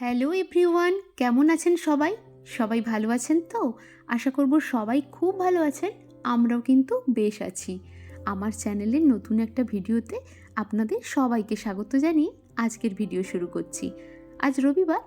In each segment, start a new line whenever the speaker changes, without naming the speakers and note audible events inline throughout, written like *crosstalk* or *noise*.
Hello everyone কেমন আছেন সবাই? সবাই ভালো আছেন তো? আশা করব সবাই খুব ভালো আছেন, আমরাও কিন্তু বেশ আছি। আমার চ্যানেলের নতুন একটা ভিডিওতে আপনাদের সবাইকে স্বাগত জানিয়ে আজকের ভিডিও শুরু করছি। আজ রবিবার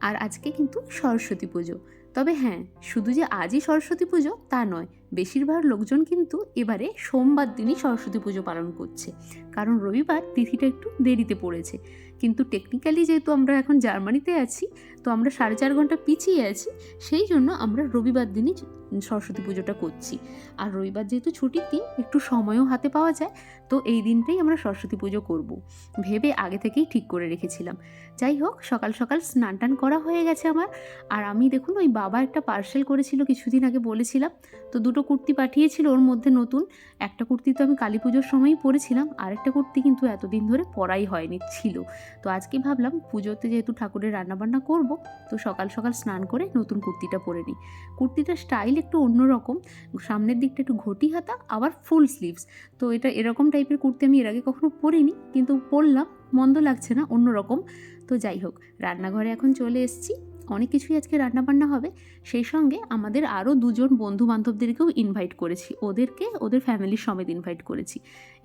আর আজকে কিন্তু সরস্বতী পুজো। তবে হ্যাঁ শুধু যে আজই সরস্বতী পুজো তা নয়, বেশিরভাগ লোকজন কিন্তু এবারে সোমবার দিনই সরস্বতী পুজো পালন করছে। কারণ রবিবার তিথিটা একটু দেরিতে পড়েছে। কিন্তু টেকনিক্যালি যেহেতু আমরা এখন জার্মানিতে আছি, তো আমরা সাড়ে চার ঘণ্টা পিছিয়ে আছি, সেই জন্য আমরা রবিবার দিনই সরস্বতী পুজোটা করছি। আর রবিবার যেহেতু ছুটির দিন, একটু সময়ও হাতে পাওয়া যায়, তো এই দিনটাই আমরা সরস্বতী পুজো করব। ভেবে আগে থেকেই ঠিক করে রেখেছিলাম। যাই হোক, সকাল সকাল স্নান টান করা হয়ে গেছে আমার। আর আমি দেখুন, ওই বাবা একটা পার্সেল করেছিল কিছুদিন আগে বলেছিলাম, তো দুটো কুর্তি পাঠিয়েছিল ওর মধ্যে নতুন। একটা কুর্তি তো আমি কালী পুজোর সময়ই পরেছিলাম, আরেকটা কুর্তি কিন্তু এতদিন ধরে পরাই হয়নি, ছিল। তো আজকে ভাবলাম পুজোতে যেহেতু ঠাকুরের রান্নাবান্না করব, তো সকাল সকাল স্নান করে নতুন কুর্তিটা পরে নিই। কুর্তিটার স্টাইল একটু অন্যরকম, সামনের দিকটা একটু ঘটি হাতা, আবার ফুল স্লিভস তো এটা এরকম টাইপের কুর্তি আমি এর আগে কখনো পরিনি, কিন্তু পরলাম, মন্দ লাগছে না, অন্যরকম। তো যাই হোক, রান্নাঘরে এখন চলে এসেছি। অনেক কিছুই আজকে রান্নাবান্না হবে। সেই সঙ্গে আমাদের আরও দুজন বন্ধু বান্ধবদেরকেও ইনভাইট করেছি। ওদেরকে, ওদের ফ্যামিলির সমেত ইনভাইট করেছি।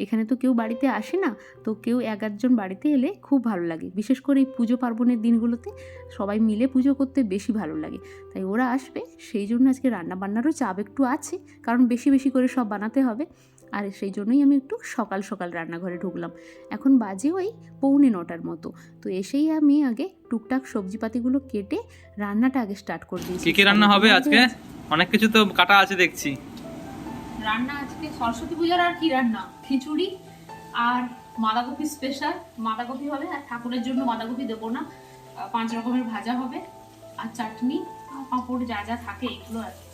এখানে তো কেউ বাড়িতে আসে না, তো কেউ এক একজন বাড়িতে এলে খুব ভালো লাগে। বিশেষ করে এই পুজো পার্বণের দিনগুলোতে সবাই মিলে পুজো করতে বেশি ভালো লাগে। তাই ওরা আসবে, সেই জন্য আজকে রান্না বান্নারও চাপ একটু আছে, কারণ বেশি বেশি করে সব বানাতে হবে। আর সেই জন্যই আমি একটু সকাল সকাল রান্নাঘরে ঢুকলাম। এখন বাজে ওই পৌনে নটার মতো। তো এসেই আমি আগে টুকটাক সবজিপাতিগুলো কেটে রান্নাটা আগে স্টার্ট করে দিয়েছি।
কি কি রান্না হবে আজকে? অনেক কিছু তো কাটা আছে দেখছি।
রান্না আজকে সরস্বতী পূজার আর কি রান্না? খিচুড়ি আর বাঁধাকপি স্পেশাল বাঁধাকপি হবে আর ঠাকুরের জন্য বাঁধাকপি দেবো না। পাঁচ রকমের ভাজা হবে আর চাটনি। আর পাঁপড় যা যা থাকে এগুলো আর কি।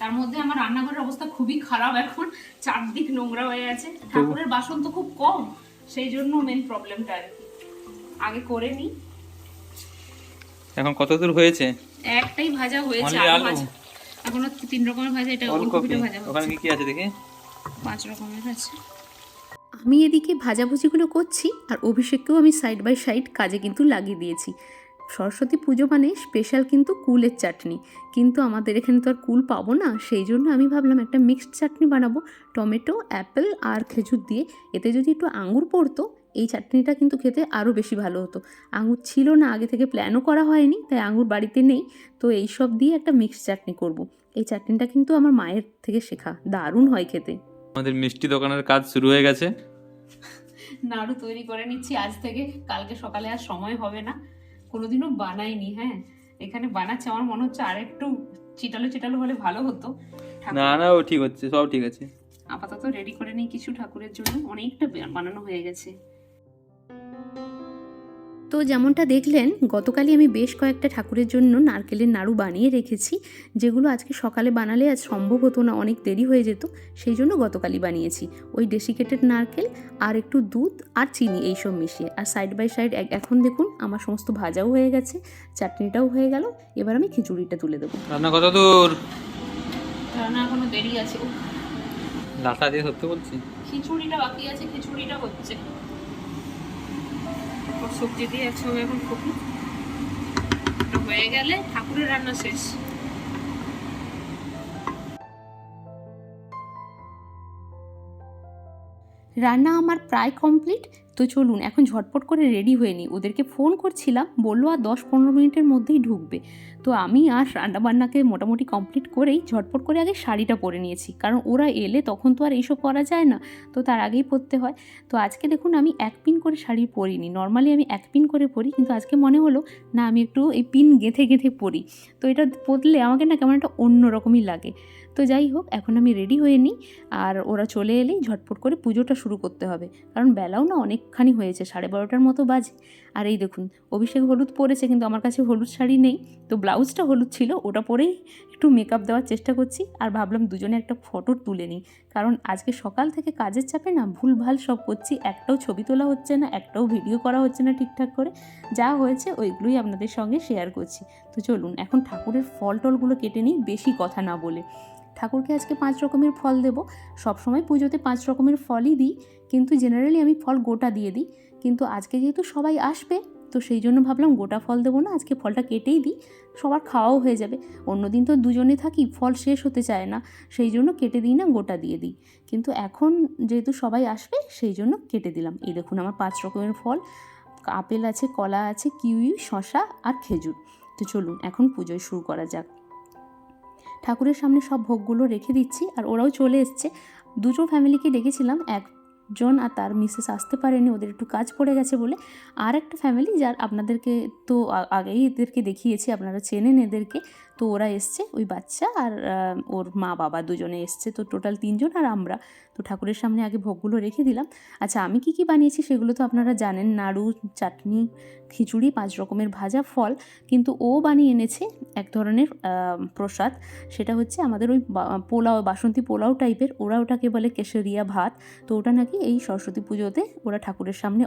তার মধ্যে আমার রান্নাঘরের অবস্থা খুবই খারাপ এখন। চারদিক নোংরা হয়ে আছে ঠাকুরের বাসন তো খুব কম সেই জন্য মেন প্রবলেমটা আর কি। আগে করে নিই
এখন কত দূর হয়েছে?
একটাই ভাজা হয়েছে আরও
আলু?
ভাজা। এখনও তিন রকমের ভাজা এটা
ওলকপি
ওলকপিটা ভাজা
ওখানে কি কি আছে দেখি?
পাঁচ রকমের আছে।
আমি এদিকে ভাজাভুজিগুলো করছি আর অভিষেককেও আমি সাইড বাই সাইড কাজে কিন্তু লাগিয়ে দিয়েছি। সরস্বতী পুজো মানে স্পেশাল কিন্তু কুলের চাটনি। কিন্তু আমাদের এখানে তো আর কুল পাবো না সেই জন্য আমি ভাবলাম একটা মিক্সড চাটনি বানাবো। টমেটো অ্যাপেল আর খেজুর দিয়ে। এতে যদি একটু আঙুর পড়তো এই চাটনিটা কিন্তু খেতে আরও বেশি ভালো হতো। আঙুর ছিল না আগে থেকে প্ল্যানও করা হয়নি তাই আঙুর বাড়িতে নেই। তো এই সব দিয়ে একটা মিক্সড চাটনি করব। এই চাটনিটা কিন্তু আমার মায়ের থেকে শেখা দারুণ হয় খেতে।
আমাদের মিষ্টি দোকানের কাজ শুরু হয়ে গেছে।
নাড়ু তৈরি করে নিচ্ছি আজ থেকে কালকে সকালে আর সময় হবে না। কোনোদিনও বানাইনি হ্যাঁ? এখানে বানাচ্ছে আমার মনে হচ্ছে আর একটু চিটালো চিটালো হলে ভালো হতো।
না না ও ঠিক হচ্ছে সব ঠিক আছে।
আপাতত রেডি করে নিই কিছু ঠাকুরের জন্য। অনেকটা বানানো হয়ে গেছে।
তো যেমনটা দেখলেন গতকালই আমি বেশ কয়েকটা ঠাকুরের জন্য নারকেলের নাড়ু বানিয়ে রেখেছি যেগুলো আজকে সকালে বানালে আজ সম্ভব হতো না অনেক দেরি হয়ে যেত সেই জন্য গতকালই বানিয়েছি। ওই ডেসিকেটেড নারকেল আর একটু দুধ আর চিনি এইসব মিশিয়ে। আর সাইড বাই সাইড এখন দেখুন আমার সমস্ত ভাজাও হয়ে গেছে চাটনিটাও হয়ে গেল এবার আমি খিচুড়িটা তুলে দেবো।
রান্না কত দূর?
রান্না এখনও দেরি আছে
ডাটা দিয়ে সত্যি বলছি?
খিচুড়িটা বাকি আছে খিচুড়িটা হচ্ছে। সবজি দিয়ে একসঙ্গে এখন খুব হয়ে গেলে ঠাকুরের রান্না শেষ।
রান্না আমার প্রায় কমপ্লিট তো চলুন, এখন ঝটপট করে রেডি হয়ে নিই। ওদেরকে ফোন করছিলাম, বলল আর দশ পনেরো মিনিটের মধ্যেই ঢুকবে। তো আমি আর রান্নাবান্নাকে মোটামুটি কমপ্লিট করেই ঝটপট করে আগে শাড়িটা পরে নিয়েছি। কারণ ওরা এলে তখন তো আর এইসব করা যায় না। তো তার আগেই পরতে হয়। তো আজকে দেখুন, আমি এক পিন করে শাড়ি পরিনি। নর্মালি আমি এক পিন করে পরি, কিন্তু আজকে মনে হলো, না, আমি একটু এই পিন গেঁথে গেঁথে পরি। তো এটা পরলে আমাকে না কেমন একটা অন্য রকমই লাগে। তো যাই হোক, এখন আমি রেডি হয়ে নিই। আর ওরা চলে এলেই ঝটপট করে পুজোটা শুরু করতে হবে। কারণ বেলাও না অনেকখানি হয়েছে, সাড়ে বারোটার মতো বাজে। আর এই দেখুন, অভিষেক হলুদ পরেছে, কিন্তু আমার কাছে হলুদ শাড়ি নেই। তো ব্লাউজটা হলুদ ছিল, ওটা পরেই একটু মেকআপ দেওয়ার চেষ্টা করছি। আর ভাবলাম দুজনে একটা ফটো তুলে নিই। কারণ আজকে সকাল থেকে কাজের চাপে না ভুলভাল সব করছি। একটাও ছবি তোলা হচ্ছে না, একটাও ভিডিও করা হচ্ছে না ঠিকঠাক করে। যা হয়েছে, ওইগুলোই আপনাদের সঙ্গে শেয়ার করছি। তো চলুন, এখন ঠাকুরের ফল টলগুলো কেটে নিই, বেশি কথা না বলে। ঠাকুরকে আজকে পাঁচ রকমের ফল দেব। সবসময় পুজোতে পাঁচ রকমের ফলই দিই, কিন্তু জেনারেলি আমি ফল গোটা দিয়ে দিই। কিন্তু আজকে যেহেতু সবাই আসবে, তো সেই জন্য ভাবলাম গোটা ফল দেবো না, আজকে ফলটা কেটেই দিই, সবার খাওয়াও হয়ে যাবে। অন্যদিন তো দুজনে থাকি, ফল শেষ হতে চায় না, সেই জন্য কেটে দিই না, গোটা দিয়ে দিই। কিন্তু এখন যেহেতু সবাই আসবে, সেই জন্য কেটে দিলাম। এই দেখুন আমার পাঁচ রকমের ফল, আপেল আছে, কলা আছে, কিউই শশা আর খেজুর। তো চলুন, এখন পুজোয় শুরু করা যাক। ঠাকুরের সামনে সব ভোগগুলো রেখে দিচ্ছি আর ওরাও চলে এসছে। দুটো ফ্যামিলিকে ডেকেছিলাম, একজন আর তার মিসেস আসতে পারেনি, ওদের একটু কাজ পড়ে গেছে বলে। আর একটা ফ্যামিলি যার আপনাদেরকে তো আগেই এদেরকে দেখিয়েছি, আপনারা চেনেন এদেরকে। তো ওরা এসছে ওই বাচ্চা আর ওর মা বাবা দুজনে এসছে। তো টোটাল তিনজন আর আমরা। তো ঠাকুরের সামনে আগে ভোগগুলো রেখে দিলাম। আচ্ছা আমি কি কি বানিয়েছি সেগুলো তো আপনারা জানেন। নাড়ু চাটনি খিচুড়ি পাঁচ রকমের ভাজা ফল। কিন্তু ও বানিয়ে এনেছে এক ধরনের প্রসাদ। সেটা হচ্ছে আমাদের ওই পোলাও বাসন্তী পোলাও টাইপের ওরা ওটাকে বলে কেশরিয়া ভাত। তো ওটা নাকি এই সরস্বতী পুজোতে ওরা ঠাকুরের সামনে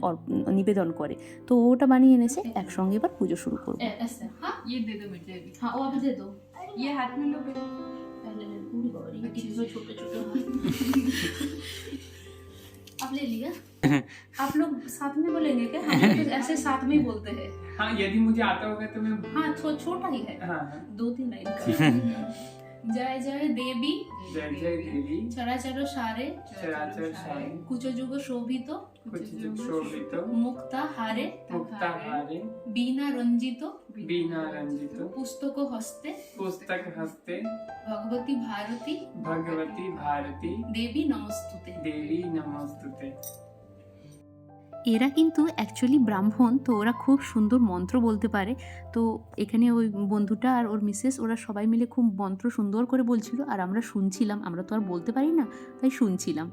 নিবেদন করে। তো ওটা বানিয়ে এনেছে একসঙ্গে এবার পুজো শুরু করব।
ये हाथ में लो
पहले ले बारी ये कितने छोटे छोटे *laughs* आप ले लिया? *laughs* आप लोग साथ में बोलेंगे क्या? हम तो ऐसे साथ में ही बोलते हैं।
हाँ यदि मुझे आता होगा तो मैं
हाँ छोटा ही है।
हाँ।
दो तीन लाइन জয় জয় দেবী।
জয় জয় দেবী।
চরাচর সারে।
চরাচর সারে।
কুচযুগ শোভিত।
কুচযুগ শোভিত।
মুক্তা হারে।
মুক্তা হারে।
বিনা রঞ্জিত।
বিনা রঞ্জিত।
পুস্তক হস্তে।
পুস্তক হস্তে।
ভগবতী ভারতী।
ভগবতী ভারতী।
দেবী নমস্তুতে।
দেবী নমস্তুতে।
এরা কিন্তু অ্যাকচুয়ালি ব্রাহ্মণ, তো ওরা খুব সুন্দর মন্ত্র বলতে পারে। তো এখানে ওই বন্ধুটা আর ওর মিসেস ওরা সবাই মিলে খুব মন্ত্র সুন্দর করে বলছিল, আর আমরা শুনছিলাম, আমরা তো আর বলতে পারি না, তাই শুনছিলাম।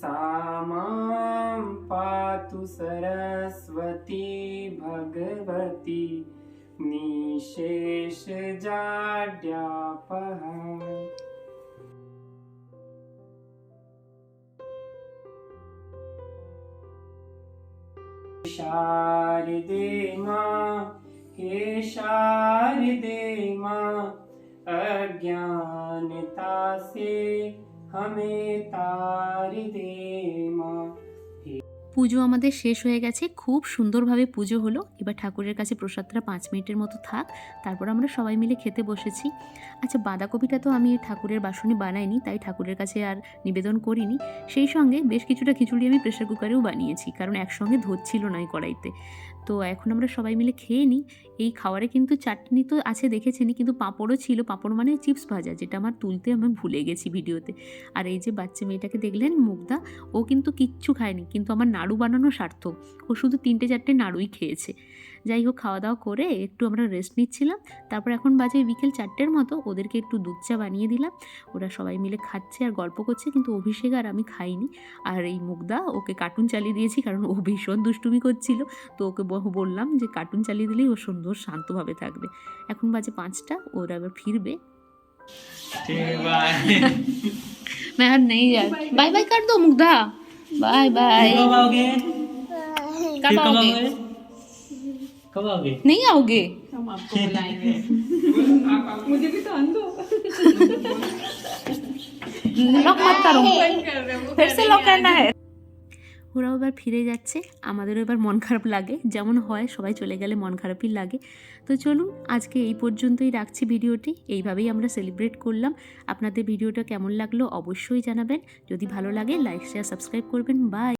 সামাম পাতু সরস্বতী ভগবতী, নিশেষ জাড্যাপহা। शारदे माँ हे शारदे माँ अज्ञानता से हमें तार दे।
পুজো আমাদের শেষ হয়ে গেছে। খুব সুন্দরভাবে পুজো হলো। এবার ঠাকুরের কাছে প্রসাদটা পাঁচ মিনিটের মতো থাক, তারপর আমরা সবাই মিলে খেতে বসেছি। আচ্ছা বাঁধাকপিটা তো আমি ঠাকুরের বাসনে বানাইনি, তাই ঠাকুরের কাছে আর নিবেদন করিনি। সেই সঙ্গে বেশ কিছুটা খিচুড়ি আমি প্রেশার কুকারেও বানিয়েছি, কারণ একসঙ্গে ধরছিল না এই কড়াইতে। তো এখন আমরা সবাই মিলে খেয়ে নিই। এই খাবারে কিন্তু চাটনি তো আছে দেখেছেনি কিন্তু পাঁপড়ও ছিল। পাঁপড় মানে চিপস ভাজা, যেটা আমার তুলতে আমি ভুলে গেছি ভিডিওতে। আর এই যে বাচ্চা মেয়েটাকে দেখলেন মুগ্ধা ও কিন্তু কিচ্ছু খায়নি, কিন্তু আমার নাড়ু বানানো সার্থক। ও শুধু তিনটে চারটে নাড়ুই খেয়েছে। যাই হোক খাওয়া দাওয়া করে একটু আমরা রেস্ট নিচ্ছিলাম তারপর এখন বাজে বিকেল চারটের মতো ওদেরকে একটু দুধ চা বানিয়ে দিলাম ওরা সবাই মিলে খাচ্ছে আর গল্প করছে কিন্তু অভিষেক আর আমি খাইনি আর এই মুগ্ধা ওকে কার্টুন চালিয়ে দিয়েছি কারণ ও ভীষণ দুষ্টুমি করছিল তো ওকে ব- বললাম যে কার্টুন চালিয়ে দিলেই ও সুন্দর শান্তভাবে থাকবে এখন বাজে পাঁচটা ওরা এবার ফিরবে *laughs*
ঠিক বাই
मैं अब नहीं जा बाय बाय कर दो मुग्धा बाय बाय
कब आओगे
कब आओगे
कब आओगे
नहीं आओगे
हम आपको बुलाएंगे मुझे भी तो अंधो
लॉक मत करो
कर रहे हो
फिर से लॉक करना है ওরাও এবার ফিরে যাচ্ছে আমাদেরও এবার মন খারাপ লাগে যেমন হয় সবাই চলে গেলে মন খারাপই লাগে তো চলুন আজকে এই পর্যন্তই রাখছি ভিডিওটি এইভাবেই আমরা সেলিব্রেট করলাম আপনাদের ভিডিওটা কেমন লাগলো অবশ্যই জানাবেন যদি ভালো লাগে লাইক শেয়ার সাবস্ক্রাইব করবেন বাই